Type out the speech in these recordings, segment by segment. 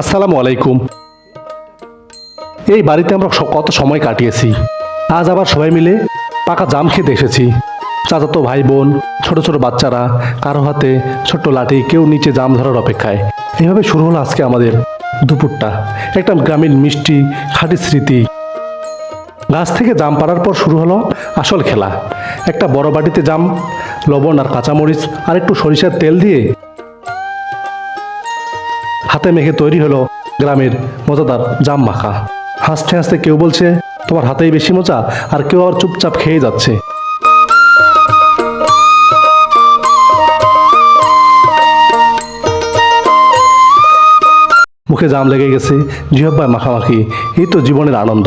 আসসালামু আলাইকুম। এই বাড়িতে আমরা কত সময় কাটিয়েছি। আজ আবার সবাই মিলে পাকা জাম খেতে এসেছি। চাচাতো ভাই বোন ছোট ছোট বাচ্চারা, কারও হাতে ছোট্ট লাঠি, কেউ নিচে জাম ধরার অপেক্ষায়। এইভাবে শুরু হলো আজকে আমাদের দুপুরটা। একটা গ্রামীণ মিষ্টি, খাঁটি স্মৃতি। গাছ থেকে জাম পাড়ার পর শুরু হলো আসল খেলা। একটা বড় বাটিতে জাম, লবণ আর কাঁচামরিচ, আর একটু সরিষার তেল দিয়ে হাতে মেখে তৈরি হলো গ্রামের মজাদার জাম মাখা। হাসতে হাসতে কেউ বলছে, তোমার হাতেই বেশি মজা, আর কেউ আবার চুপচাপ খেয়ে যাচ্ছে। মুখে জাম লেগে গেছে জিহব্বায় মাখামাখি, এই তো জীবনের আনন্দ।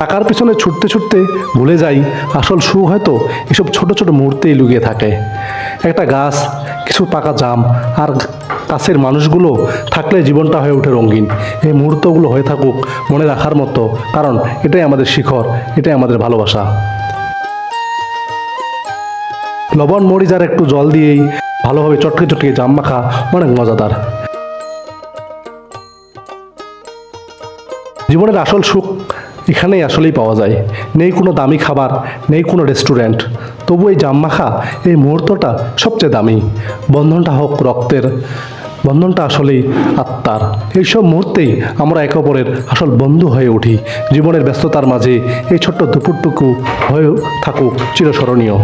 টাকার পিছনে ছুটতে ছুটতে ভুলে যাই, আসল সুখ হয়তো এসব ছোট ছোট মুহূর্তেই লুকিয়ে থাকে। একটা গাছ, কিছু পাকা জাম আর কাছের মানুষগুলো থাকলে জীবনটা হয়ে ওঠে রঙিন। এই মুহূর্তগুলো হয়ে থাকুক মনে রাখার মতো, কারণ এটাই আমাদের শিখর, এটাই আমাদের ভালোবাসা। লবণ মরিচ আর একটু জল দিয়েই ভালোভাবে চটকে চটকে জাম মাখা অনেক মজাদার। জীবনের আসল সুখ এখানেই আসলেই পাওয়া যায়। নেই কোনো দামি খাবার, নেই কোনো রেস্টুরেন্ট তবু এই জামমাখা, এই মুহূর্তটা সবচেয়ে দামি। বন্ধনটা হোক রক্তের, বন্ধনটা আসলেই আত্মার। এইসব মুহূর্তেই আমরা একে অপরের আসল বন্ধু হয়ে উঠি। জীবনের ব্যস্ততার মাঝে এই ছোট্ট দুপুরটুকু হয়ে থাকুক চিরস্মরণীয়।